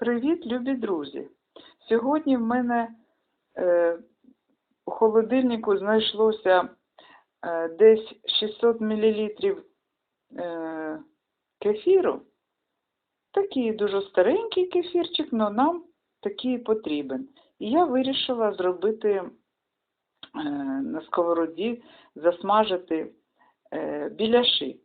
Привіт, любі друзі! Сьогодні в мене е, у холодильнику знайшлося е, десь 600 мл е, кефіру. Такий дуже старенький кефірчик, але нам такий потрібен. І я вирішила зробити е, на сковороді, засмажити е, біляши.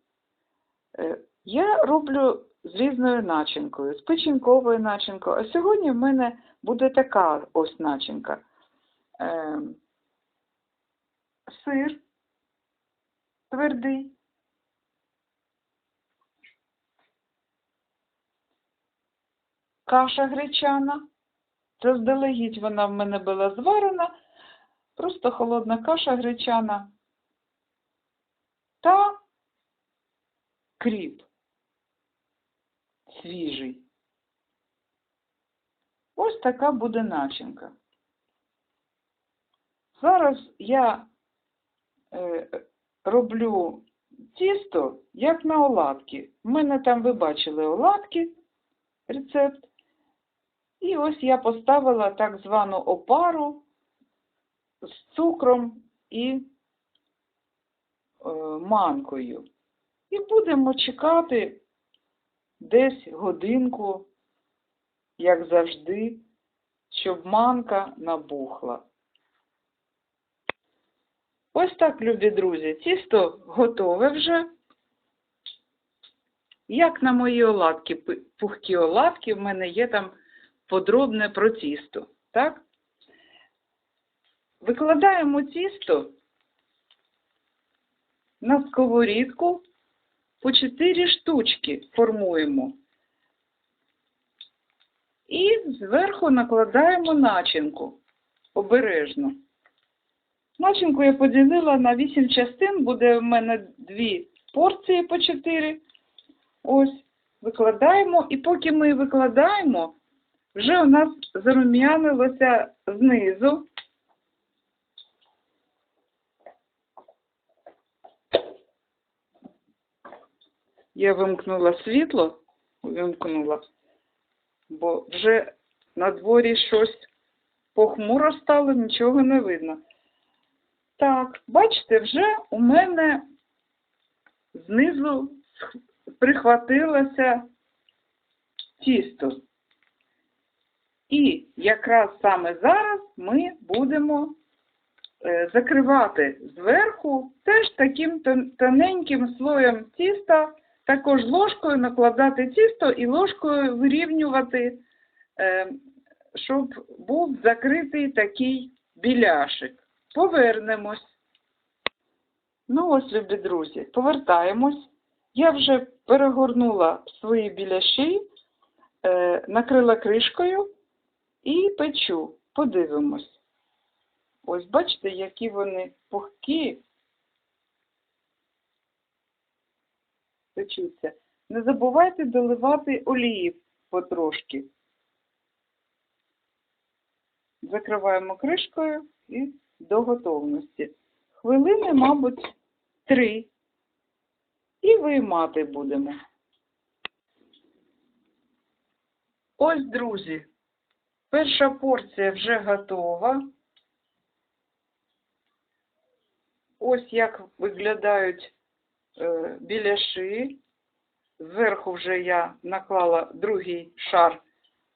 Е, Я роблю з різною начинкою, з печінковою начинкою. А сьогодні в мене буде така ось начинка. Е, сир твердий. Каша гречана. Заздалегідь вона в мене була зварена. Просто холодна каша гречана. Та кріп свіжий. Ось така буде начинка. Зараз я е, роблю тісто, як на оладки. У мене там ви бачили оладки, рецепт. І ось я поставила так звану опару з цукром і е, манкою. І будемо чекати десь годинку, як завжди, щоб манка набухла. Ось так, любі друзі, тісто готове вже. Як на мої оладки, пухкі оладки, в мене є там подробне про тісто. Так? Викладаємо тісто на сковорідку по 4 штучки формуємо. І зверху накладаємо начинку обережно. Начинку я поділила на 8 частин, буде в мене 2 порції по 4. Ось, викладаємо, і поки ми викладаємо, вже у нас зарум'янилося знизу. Я вимкнула світло, вимкнула, бо вже на дворі щось похмуро стало, нічого не видно. Так, бачите, вже у мене знизу прихватилося тісто. І якраз саме зараз ми будемо е, закривати зверху теж таким тоненьким слоєм тіста, також ложкою накладати тісто і ложкою вирівнювати, е, щоб був закритий такий біляшик. Повернемось. Ну ось, любі друзі, повертаємось. Я вже перегорнула свої біляші, е, накрила кришкою і печу. Подивимось. Ось бачите, які вони пухкі. Печуться. Не забувайте доливати олії потрошки. Закриваємо кришкою і до готовності. Хвилини, мабуть, три. І виймати будемо. Ось, друзі, перша порція вже готова. Ось як виглядають е, біляши. Зверху вже я наклала другий шар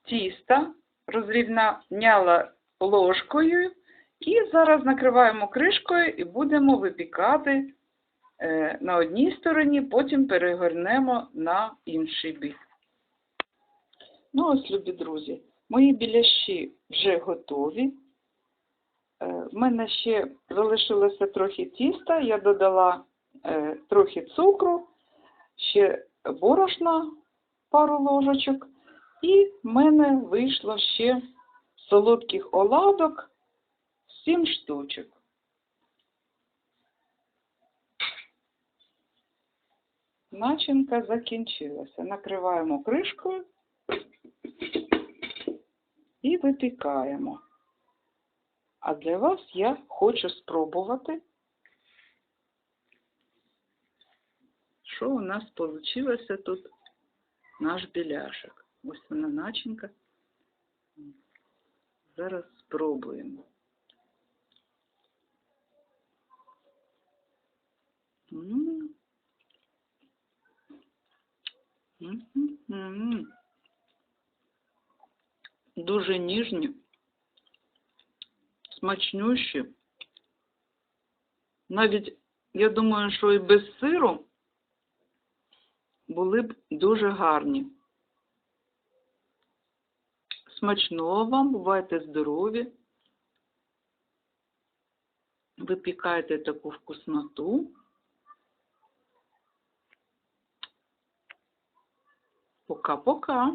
тіста, розрівняла ложкою і зараз накриваємо кришкою і будемо випікати е, на одній стороні, потім перегорнемо на інший бік. Ну ось, любі друзі, мої біляші вже готові. Е, в мене ще залишилося трохи тіста, я додала е, трохи цукру, ще борошна пару ложечок, і в мене вийшло ще солодких оладок 7 штучок. Начинка закінчилася. Накриваємо кришкою і випікаємо. А для вас я хочу спробувати, що у нас вийшло тут наш біляшок. Ось вона начинка. Зараз спробуємо. М. М-м-м. Дуже ніжні, смачнющі. Навіть, я думаю, що і без сиру були б дуже гарні. Смачного вам, бувайте здорові. Випікайте таку вкусноту. Пока-пока.